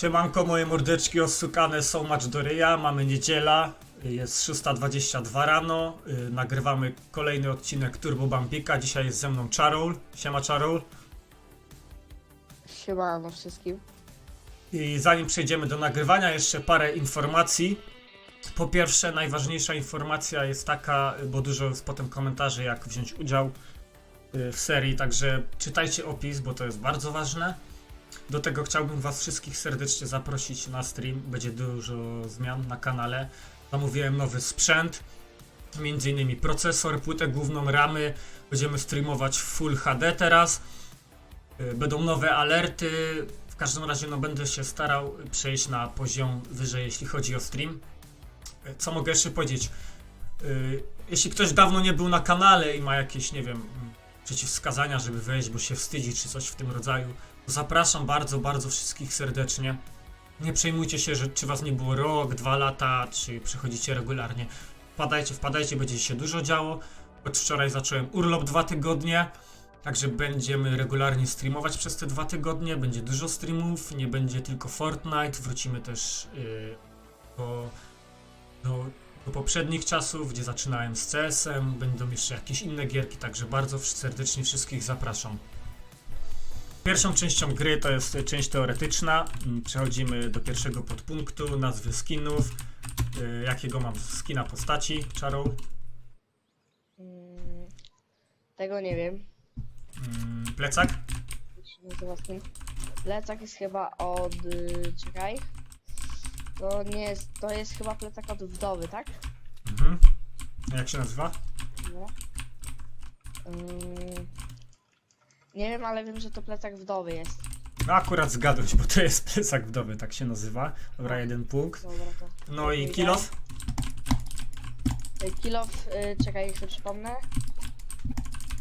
Siemanko, moje mordeczki osukane są match do ryja, mamy niedziela, jest 6.22 rano, yy, nagrywamy kolejny odcinek Turbo Bambika, dzisiaj jest ze mną Charol, siema Charol. Siemano wszystkim. I zanim przejdziemy do nagrywania, jeszcze parę informacji. Po pierwsze, najważniejsza informacja jest taka, bo dużo jest potem komentarzy, jak wziąć udział y, w serii, także czytajcie opis, bo to jest bardzo ważne. Do tego chciałbym Was wszystkich serdecznie zaprosić na stream. Będzie dużo zmian na kanale. Zamówiłem nowy sprzęt, innymi procesor, płytę główną, ramy. Będziemy streamować w Full HD teraz. Y, Będą nowe alerty. W każdym razie no, będę się starał przejść na poziom wyżej, jeśli chodzi o stream. Y, Co mogę jeszcze powiedzieć? Y, Jeśli ktoś dawno nie był na kanale i ma jakieś, nie wiem, mm, przeciwwskazania, żeby wejść, bo się wstydzi, czy coś w tym rodzaju, zapraszam bardzo, bardzo wszystkich serdecznie. Nie przejmujcie się, że czy was nie było rok, dwa lata, czy przychodzicie regularnie. Wpadajcie, wpadajcie, będzie się dużo działo. Od wczoraj zacząłem urlop dwa tygodnie. Także będziemy regularnie streamować przez te dwa tygodnie. Będzie dużo streamów, nie będzie tylko Fortnite. Wrócimy też yy, do, do, do poprzednich czasów, gdzie zaczynałem z CS-em. Będą jeszcze jakieś inne gierki, także bardzo serdecznie wszystkich zapraszam. Pierwszą częścią gry to jest część teoretyczna. Mm, Przechodzimy do pierwszego podpunktu, nazwy skinów. Yy, jakiego mam skina postaci? Czarą? Mm, tego nie wiem. Mm, plecak? Jak się nazywa skin. Plecak jest chyba od... y, czekaj. To nie jest... To jest chyba plecak od wdowy, tak? Mhm. Jak się nazywa? No. Nie wiem, ale wiem, że to plecak wdowy jest. No akurat zgadłeś, bo to jest plecak wdowy, tak się nazywa. Dobra, jeden punkt. Dobra, to... No i? Y, Kilof, y, czekaj, jeszcze przypomnę.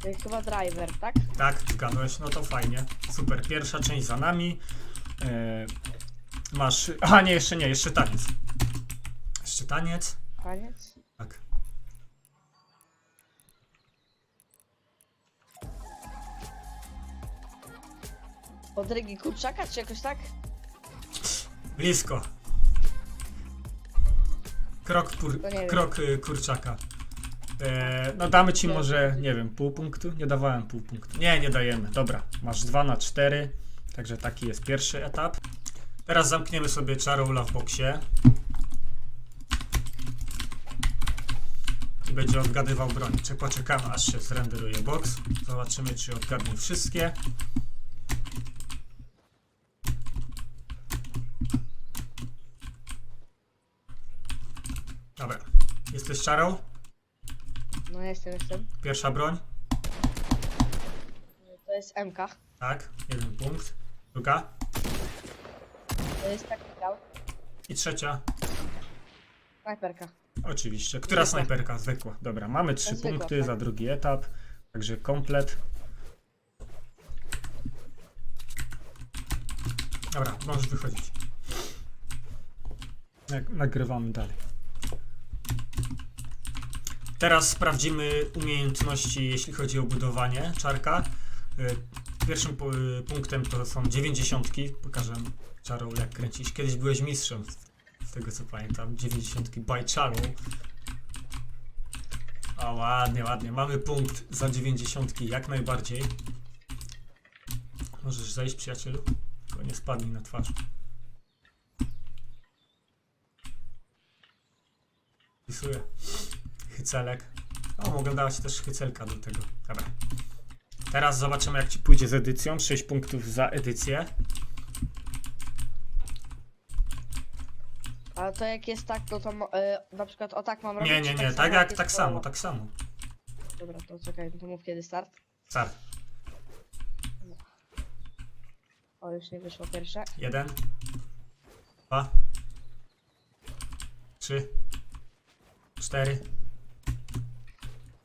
Y, chyba driver, tak? Tak, zgadłeś, no to fajnie. Super, pierwsza część za nami. E, masz... Aha, nie, jeszcze nie, jeszcze taniec. Jeszcze taniec. Koniec. Od Rygi Kurczaka, czy jakoś tak? Blisko. Krok, kur, To nie wiem. krok y, kurczaka. E, no damy ci może, nie wiem, pół punktu? Nie dawałem pół punktu. Nie, nie dajemy. Dobra, masz 2 na 4. Także taki jest pierwszy etap. Teraz zamkniemy sobie Charula w boksie. I będzie odgadywał broń. Czy poczekamy aż się zrenderuje box. Zobaczymy czy odgadnie wszystkie. Dobra. Jesteś czarą? No jestem, jestem. Pierwsza broń? To jest MK. Tak, jeden punkt. Druga. To jest taki grał. I trzecia. Snajperka. Oczywiście. Która Zwykła. snajperka? Zwykła. Dobra, mamy trzy Zwykła, punkty tak. za drugi etap. Także komplet. Dobra, możesz wychodzić. Jak nagrywamy dalej. Teraz sprawdzimy umiejętności, jeśli chodzi o budowanie czarka. Y, Pierwszym y, punktem to są 90. Pokażę czarą, jak kręcić. Kiedyś byłeś mistrzem, z tego co pamiętam. 90 by czarą. O, ładnie, ładnie. Mamy punkt za 90 jak najbardziej. Możesz zejść, przyjacielu? Tylko nie spadnij na twarz. Wpisuję. Hycelek. O, mogę dawać też hycelka do tego. Dobra. Teraz zobaczymy, jak ci pójdzie z edycją. 6 punktów za edycję. Ale to jak jest tak, to to mo- e, na przykład o tak mam robić? Nie, czy nie, nie. samo, Tak jak jest tak to- samo, tak samo. Dobra, to czekaj, to mów kiedy start. Start. O, już nie wyszło pierwsze. Jeden. Dwa. Trzy. Cztery.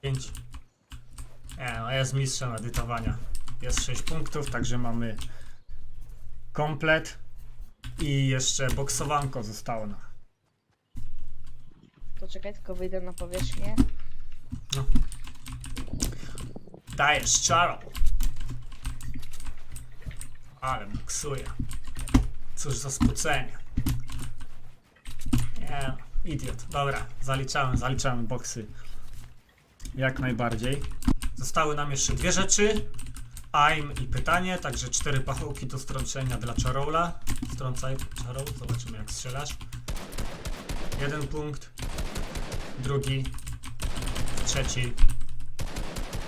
Pięć. Nie, no jest mistrzem edytowania. Jest 6 punktów, także mamy komplet. I jeszcze boksowanko zostało nam. To czekaj, tylko wyjdę na powierzchnię. No. Dajesz czaro. Ale boksuje. Cóż za spocenie. Nie, idiot. Dobra, zaliczałem, zaliczamy boksy. Jak najbardziej. Zostały nam jeszcze dwie rzeczy. Aim i pytanie, także cztery pachołki do strącenia dla Charola. Strącaj Charol, zobaczymy jak strzelasz. Jeden punkt. Drugi. Trzeci.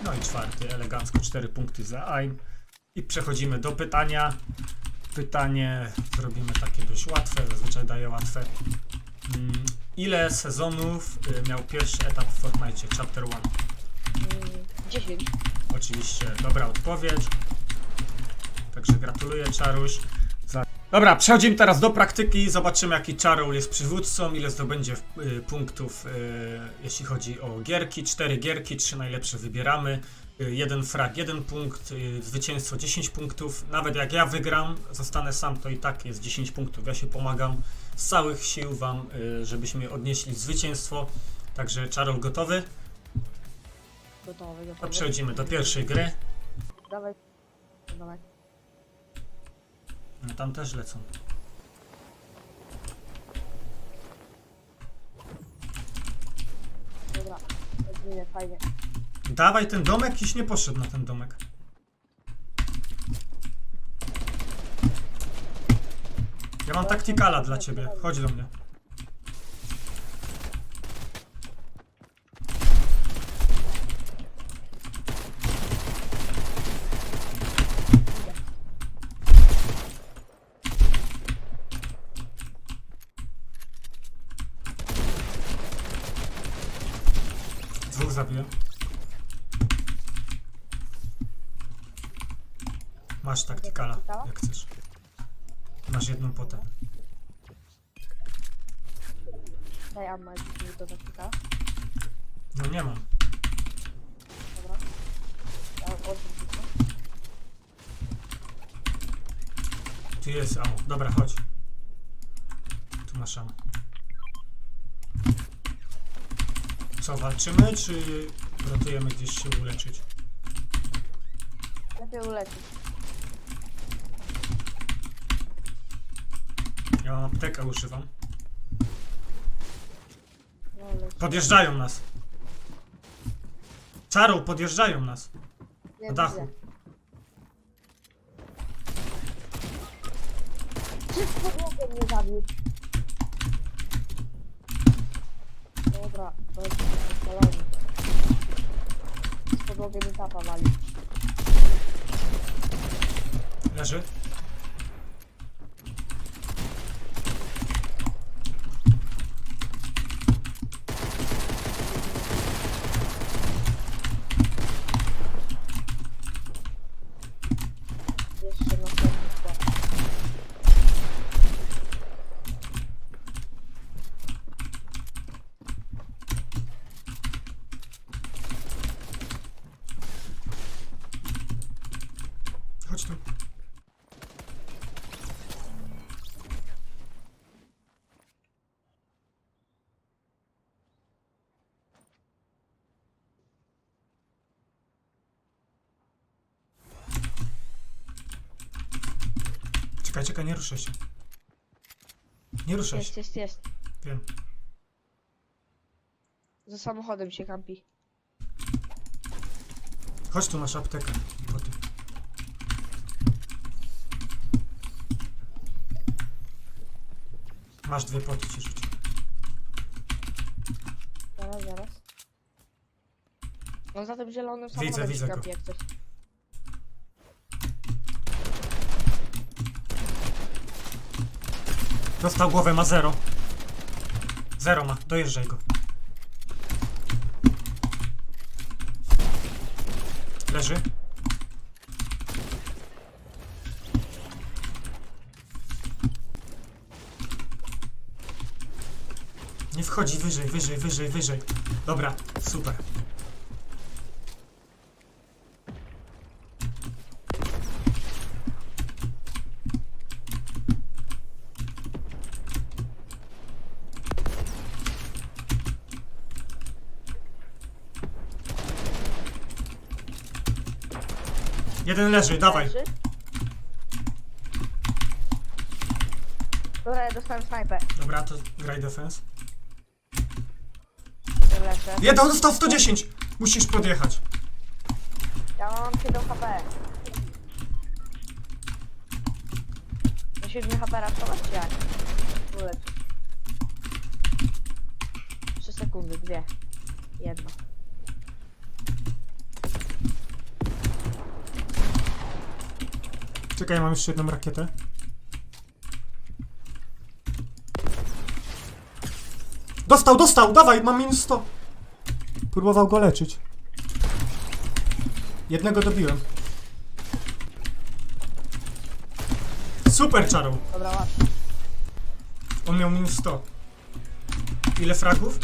No i czwarty, elegancko, cztery punkty za aim. I przechodzimy do pytania. Pytanie zrobimy takie dość łatwe, zazwyczaj daję łatwe. Mm, Ile sezonów y, miał pierwszy etap w Fortnite Chapter 1? Mm, 10. Oczywiście dobra odpowiedź. Także gratuluję Czaruś. Za... Dobra, przechodzimy teraz do praktyki. Zobaczymy jaki Czarol jest przywódcą, ile zdobędzie y, punktów, y, jeśli chodzi o gierki. Cztery gierki, trzy najlepsze wybieramy. Y, jeden frag, jeden punkt, y, zwycięstwo 10 punktów. Nawet jak ja wygram, zostanę sam, to i tak jest 10 punktów. Ja się pomagam z całych sił wam, y, żebyśmy odnieśli zwycięstwo. Także Czarol gotowy? Gotowy, To gotowy. przechodzimy do pierwszej gry. Dawaj. Dawaj. No, Tam też lecą. Dobra. Fajnie. Dawaj ten domek, iś nie poszedł na ten domek. Mam taktikala dla ciebie. Chodź do mnie. Dwóch zabiłem. Masz taktikala, jak chcesz. Masz jedną potę. Daj amma mi do taktika. No nie mam. Dobra. Ja odwrócę. Tu jest amo. Dobra, chodź. Tu masz amo. Co, walczymy, czy rotujemy gdzieś się uleczyć? Lepiej ulecieć. Ja mam aptekę używam. Podjeżdżają nas. Czarą, podjeżdżają nas. Na dachu. widzę. Wszystko głową mnie zabił. Dobra, to jest spalony. Z podłogę mi tapa wali. Leży. Chodź tu. Czekaj, czekaj, nie ruszaj się. Nie ruszaj Jest, się. jest, jest. Wiem. Za samochodem się kampi. Chodź tu, masz aptekę. Poty. Masz dwie poty ci rzucić. Zaraz, zaraz. On za tym zielonym samochodem widzę się go. kampi jak coś. Dostał głowę, ma zero. Zero ma, dojeżdżaj go. Leży. Nie wchodzi wyżej, wyżej, wyżej, wyżej. Dobra, super. Jeden leży, dawaj. Leży. Dobra, ja dostałem snajpę. Dobra, to graj defense. Lecę. Jeden dostał 110! Musisz podjechać. Ja mam 7 HP. Musisz mi HP raszować czy jak? Ulecz. 3 sekundy, dwie. Jedno. Czekaj, mam jeszcze jedną rakietę. Dostał, dostał! Dawaj, mam minus 100. Próbował go leczyć. Jednego dobiłem. Super czarą. Dobra, łatwo. On miał minus 100. Ile fragów?